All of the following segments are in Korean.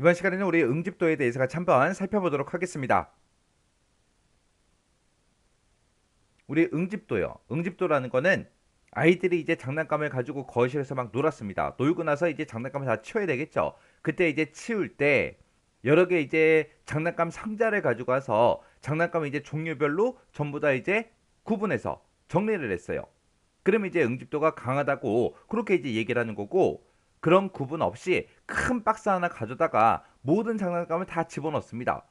이번 시간에는 우리 응집도에 대해서 같이 한번 살펴보도록 하겠습니다. 우리 응집도요. 응집도라는 거는 아이들이 이제 장난감을 가지고 거실에서 막 놀았습니다. 놀고 나서 이제 장난감을 다 치워야 되겠죠. 그때 이제 치울 때 여러 개 이제 장난감 상자를 가지고 와서 장난감을 이제 종류별로 전부 다 이제 구분해서 정리를 했어요. 그러면 이제 응집도가 강하다고 그렇게 이제 얘기를 하는 거고 그런 구분 없이 큰 박스 하나 가져다가 모든 장난감을 다 집어넣습니다.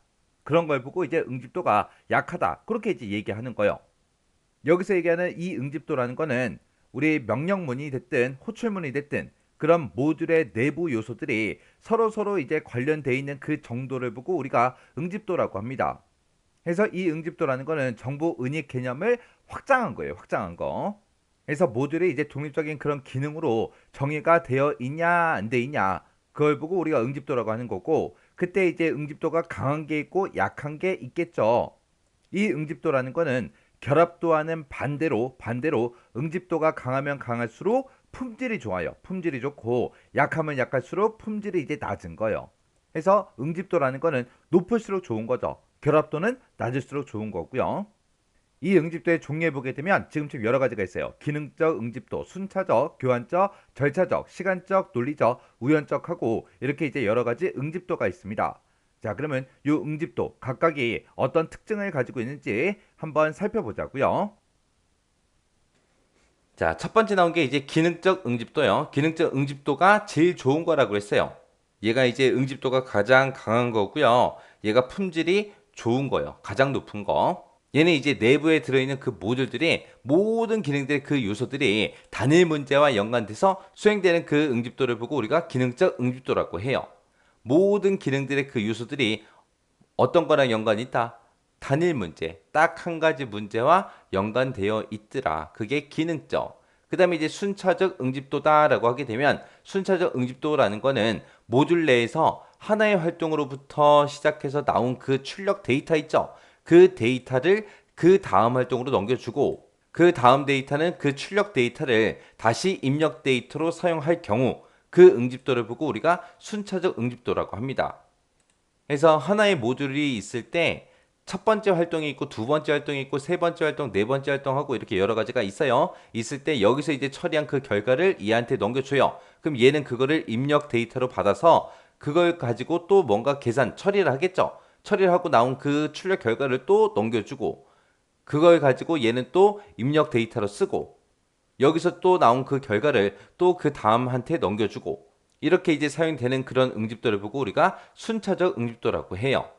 그런 걸 보고 이제 응집도가 약하다. 그렇게 이제 얘기하는 거예요. 여기서 얘기하는 이 응집도라는 거는 우리 명령문이 됐든 호출문이 됐든 그런 모듈의 내부 요소들이 서로 서로 이제 관련돼 있는 그 정도를 보고 우리가 응집도라고 합니다. 그래서 이 응집도라는 거는 정보 은익 개념을 확장한 거예요. 확장한 거. 그래서 모듈이 이제 독립적인 그런 기능으로 정의가 되어 있냐 안 돼 있냐 그걸 보고 우리가 응집도라고 하는 거고 그때 이제 응집도가 강한 게 있고 약한 게 있겠죠. 이 응집도라는 거는 결합도와는 반대로 반대로 응집도가 강하면 강할수록 품질이 좋아요. 품질이 좋고 약하면 약할수록 품질이 이제 낮은 거예요. 그래서 응집도라는 거는 높을수록 좋은 거죠. 결합도는 낮을수록 좋은 거고요. 이 응집도의 종류에 보게 되면 지금쯤 여러 가지가 있어요. 기능적 응집도, 순차적, 교환적, 절차적, 시간적, 논리적, 우연적하고 이렇게 이제 여러 가지 응집도가 있습니다. 자, 그러면 이 응집도 각각이 어떤 특징을 가지고 있는지 한번 살펴보자고요. 자, 첫 번째 나온 게 이제 기능적 응집도요. 기능적 응집도가 제일 좋은 거라고 했어요. 얘가 이제 응집도가 가장 강한 거고요. 얘가 품질이 좋은 거예요. 가장 높은 거. 얘는 이제 내부에 들어있는 그 모듈들이 모든 기능들의 그 요소들이 단일 문제와 연관돼서 수행되는 그 응집도를 보고 우리가 기능적 응집도라고 해요. 모든 기능들의 그 요소들이 어떤 거랑 연관이 있다? 단일 문제, 딱 한 가지 문제와 연관되어 있더라. 그게 기능적. 그 다음에 이제 순차적 응집도다라고 하게 되면 순차적 응집도라는 거는 모듈 내에서 하나의 활동으로부터 시작해서 나온 그 출력 데이터 있죠. 그 데이터를 그 다음 활동으로 넘겨주고 그 다음 데이터는 그 출력 데이터를 다시 입력 데이터로 사용할 경우 그 응집도를 보고 우리가 순차적 응집도라고 합니다. 그래서 하나의 모듈이 있을 때 첫 번째 활동이 있고 두 번째 활동이 있고 세 번째 활동, 네 번째 활동하고 이렇게 여러 가지가 있어요. 있을 때 여기서 이제 처리한 그 결과를 얘한테 넘겨줘요. 그럼 얘는 그거를 입력 데이터로 받아서 그걸 가지고 또 뭔가 계산 처리를 하겠죠. 처리를 하고 나온 그 출력 결과를 또 넘겨주고 그걸 가지고 얘는 또 입력 데이터로 쓰고 여기서 또 나온 그 결과를 또 그 다음한테 넘겨주고 이렇게 이제 사용되는 그런 응집도를 보고 우리가 순차적 응집도라고 해요.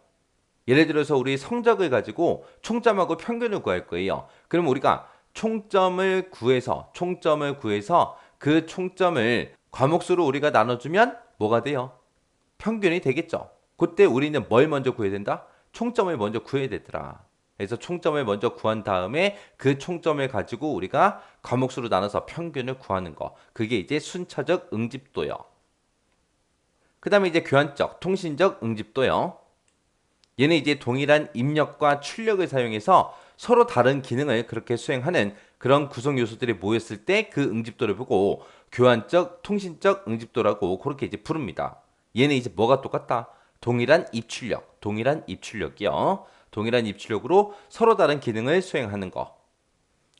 예를 들어서 우리 성적을 가지고 총점하고 평균을 구할 거예요. 그럼 우리가 총점을 구해서 총점을 구해서 그 총점을 과목수로 우리가 나눠주면 뭐가 돼요? 평균이 되겠죠. 그때 우리는 뭘 먼저 구해야 된다? 총점을 먼저 구해야 되더라. 그래서 총점을 먼저 구한 다음에 그 총점을 가지고 우리가 과목수로 나눠서 평균을 구하는 거. 그게 이제 순차적 응집도요. 그 다음에 이제 교환적, 통신적 응집도요. 얘는 이제 동일한 입력과 출력을 사용해서 서로 다른 기능을 그렇게 수행하는 그런 구성 요소들이 모였을 때 그 응집도를 보고 교환적, 통신적 응집도라고 그렇게 이제 부릅니다. 얘는 이제 뭐가 똑같다? 동일한 입출력, 동일한 입출력이요. 동일한 입출력으로 서로 다른 기능을 수행하는 거.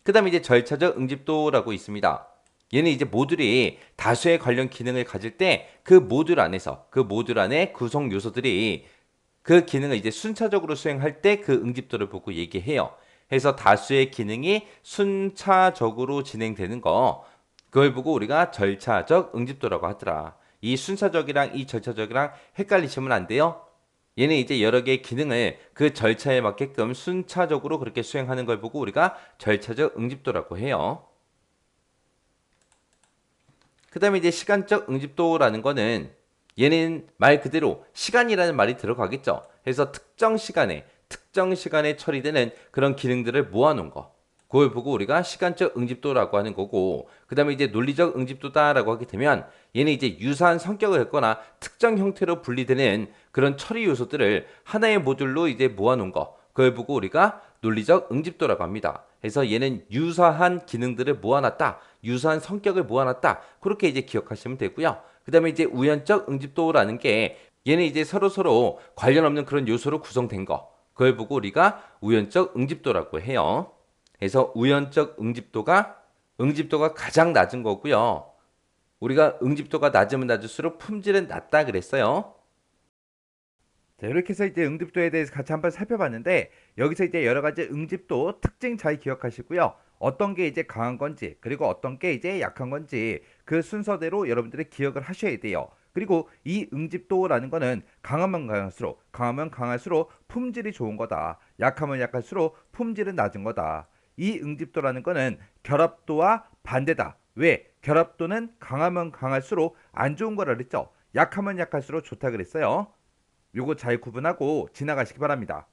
그 다음에 이제 절차적 응집도라고 있습니다. 얘는 이제 모듈이 다수의 관련 기능을 가질 때 그 모듈 안에서 그 모듈 안에 구성 요소들이 그 기능을 이제 순차적으로 수행할 때 그 응집도를 보고 얘기해요. 해서 다수의 기능이 순차적으로 진행되는 거 그걸 보고 우리가 절차적 응집도라고 하더라. 이 순차적이랑 이 절차적이랑 헷갈리시면 안 돼요. 얘는 이제 여러 개의 기능을 그 절차에 맞게끔 순차적으로 그렇게 수행하는 걸 보고 우리가 절차적 응집도라고 해요. 그 다음에 이제 시간적 응집도라는 거는 얘는 말 그대로 시간이라는 말이 들어가겠죠. 그래서 특정 시간에 특정 시간에 처리되는 그런 기능들을 모아놓은 거. 그걸 보고 우리가 시간적 응집도라고 하는 거고, 그 다음에 이제 논리적 응집도다라고 하게 되면 얘는 이제 유사한 성격을 갖거나 특정 형태로 분리되는 그런 처리 요소들을 하나의 모듈로 이제 모아놓은 거. 그걸 보고 우리가 논리적 응집도라고 합니다. 그래서 얘는 유사한 기능들을 모아놨다. 유사한 성격을 모아놨다. 그렇게 이제 기억하시면 되고요. 그 다음에 이제 우연적 응집도라는 게 얘는 이제 서로서로 관련 없는 그런 요소로 구성된 거. 그걸 보고 우리가 우연적 응집도라고 해요. 그래서 우연적 응집도가 응집도가 가장 낮은 거고요. 우리가 응집도가 낮으면 낮을수록 품질은 낮다 그랬어요. 자, 이렇게 해서 이제 응집도에 대해서 같이 한번 살펴봤는데 여기서 이제 여러 가지 응집도 특징 잘 기억하시고요. 어떤 게 이제 강한 건지 그리고 어떤 게 이제 약한 건지 그 순서대로 여러분들이 기억을 하셔야 돼요. 그리고 이 응집도라는 거는 강하면 강할수록 강하면 강할수록 품질이 좋은 거다. 약하면 약할수록 품질은 낮은 거다. 이 응집도라는 거는 결합도와 반대다. 왜? 결합도는 강하면 강할수록 안 좋은 거라 그랬죠. 약하면 약할수록 좋다 그랬어요. 요거 잘 구분하고 지나가시기 바랍니다.